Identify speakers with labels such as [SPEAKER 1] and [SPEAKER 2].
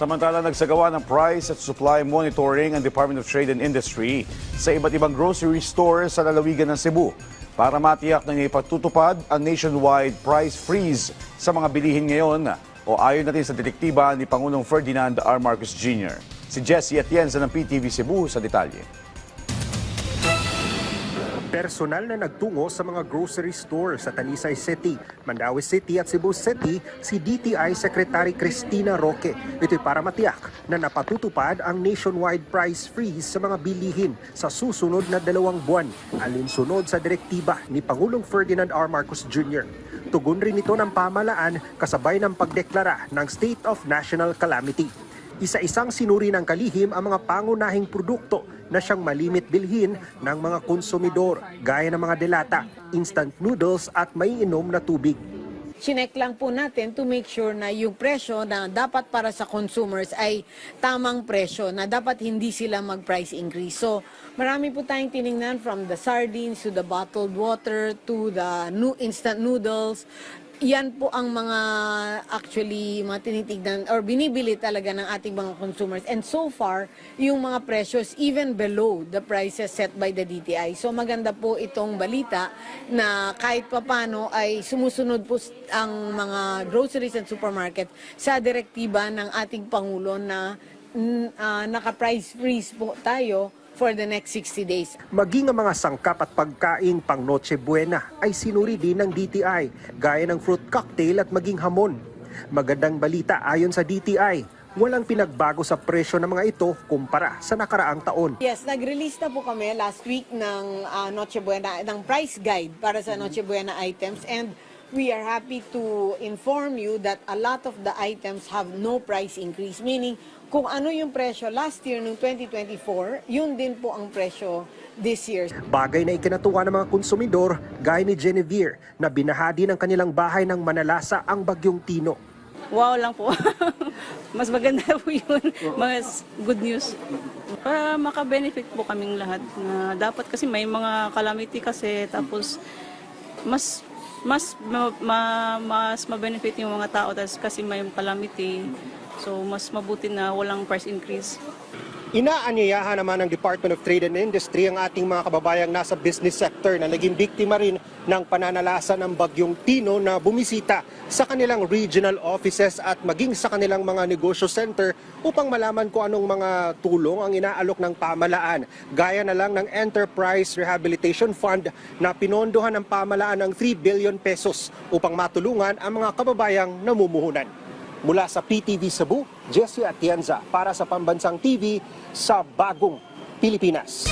[SPEAKER 1] Samantala, nagsagawa ng price at supply monitoring ang Department of Trade and Industry sa iba't ibang grocery stores sa lalawigan ng Cebu para matiyak na ipatutupad ang nationwide price freeze sa mga bilihin ngayon o ayon natin sa detektiba ni Pangulong Ferdinand R. Marcos Jr. Si Jesse Atienza ng PTV Cebu sa detalye.
[SPEAKER 2] Personal na nagtungo sa mga grocery store sa Talisay City, Mandaue City at Cebu City si DTI Secretary Cristina Roque. Ito'y para matiyak na napatutupad ang nationwide price freeze sa mga bilihin sa susunod na dalawang buwan alinsunod sa direktiba ni Pangulong Ferdinand R. Marcos Jr. Tugon rin ito ng pamalaan kasabay ng pagdeklara ng State of National Calamity. Isa-isang sinuri ng kalihim ang mga pangunahing produkto na siyang malimit bilhin ng mga konsumidor gaya ng mga delata, instant noodles at may inom na tubig.
[SPEAKER 3] Chinek lang po natin to make sure na yung presyo na dapat para sa consumers ay tamang presyo, na dapat hindi sila mag-price increase. So, marami po tayong tiningnan from the sardines to the bottled water to the nu- instant noodles. Yan po ang mga actually mga tinitignan or binibili talaga ng ating mga consumers. And so far, yung mga presyo is even below the prices set by the DTI. So maganda po itong balita na kahit papano ay sumusunod po ang mga groceries and supermarket sa direktiba ng ating Pangulo na ah, naka-price freeze po tayo for the next 60 days.
[SPEAKER 2] Maging ang mga sangkap at pagkain pang Noche Buena ay sinuri din ng DTI gaya ng fruit cocktail at maging hamon. Magandang balita ayon sa DTI, walang pinagbago sa presyo ng mga ito kumpara sa nakaraang taon.
[SPEAKER 3] Yes, nag-release na po kami last week ng ah, Noche Buena, ng price guide para sa Noche Buena items and we are happy to inform you that a lot of the items have no price increase. Meaning, kung ano yung presyo last year ng 2024, yun din po ang presyo this year.
[SPEAKER 2] Bagay na ikinatuwa ng mga konsumidor gaya ni Genevieve na binahadi ng kanilang bahay ng manalasa ang bagyong Tino.
[SPEAKER 4] Wow lang po. Mas maganda po yun. Mas good news. Para maka-benefit po kaming lahat. Na dapat kasi may mga calamity kasi tapos mas mas ma, ma- mas ma-benefit yung mga tao tas kasi may calamity. So mas mabuti na walang price increase.
[SPEAKER 2] Inaanyayahan naman ng Department of Trade and Industry ang ating mga kababayang nasa business sector na naging biktima rin ng pananalasa ng bagyong Tino na bumisita sa kanilang regional offices at maging sa kanilang mga negosyo center upang malaman kung anong mga tulong ang inaalok ng pamalaan. Gaya na lang ng Enterprise Rehabilitation Fund na pinondohan ng pamalaan ng 3 billion pesos upang matulungan ang mga kababayang namumuhunan. Mula sa PTV Cebu, Jesse Atienza para sa Pambansang TV sa Bagong Pilipinas.